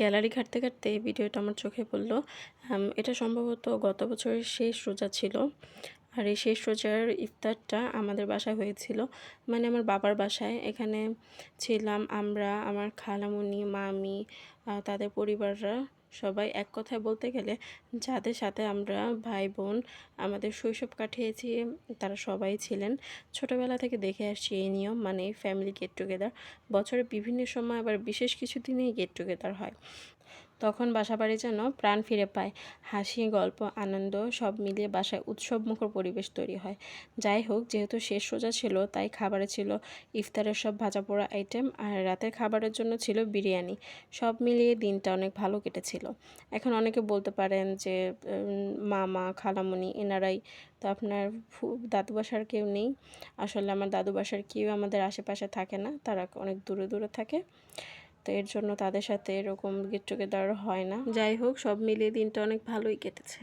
Gallery ঘাটতে ঘাটতে এই ভিডিওটা আমার চোখে পড়ল। এটা সম্ভবত গত বছরের শেষ রোজা ছিল। আর এই শেষ রোজার ইফতারটা আমাদের বাসায় হয়েছিল। মানে আমার বাবার বাসায়। এখানে ছিলাম আমরা, আমার খালামুনি, মামি তাদের পরিবাররা। সবাই এক কথায় বলতে গেলে যাদের সাথে আমরা ভাই বোন আমাদের শৈশব কাটিয়েছি, তারা সবাই ছিলেন। ছোটবেলা থেকে দেখে আসছি এই নিয়ম মানে ফ্যামিলি গেট টুগেদার বছরের বিভিন্ন সময় আবার বিশেষ কিছু দিনেই গেট টুগেদার হয়। তখন বাসা বাড়ি যেন প্রাণ ফিরে পায়। হাসি, গল্প, আনন্দ সব মিলিয়ে বাসায় উৎসবমুখর পরিবেশ তৈরি হয়। যাই হোক, যেহেতু শেষ রোজা ছিল, তাই খাবারে ছিল ইফতারের সব ভাজা পোড়া আইটেম আর রাতের খাবারের জন্য ছিল বিরিয়ানি। সব মিলিয়ে দিনটা অনেক ভালো কেটেছিল। এখন অনেকে বলতে পারেন যে মামা খালামণি এনারাই তো আপনার দাদু বাসার কেউ নেই। আসলে আমার দাদু বাসার কেউ আমাদের আশেপাশে থাকে না, তারা অনেক দূরে দূরে থাকে। তো এর জন্য তাদের সাথে এরকম গেট টুগেদার হয় না। যাই হোক, সব মিলিয়ে দিনটা অনেক ভালোই কেটেছে।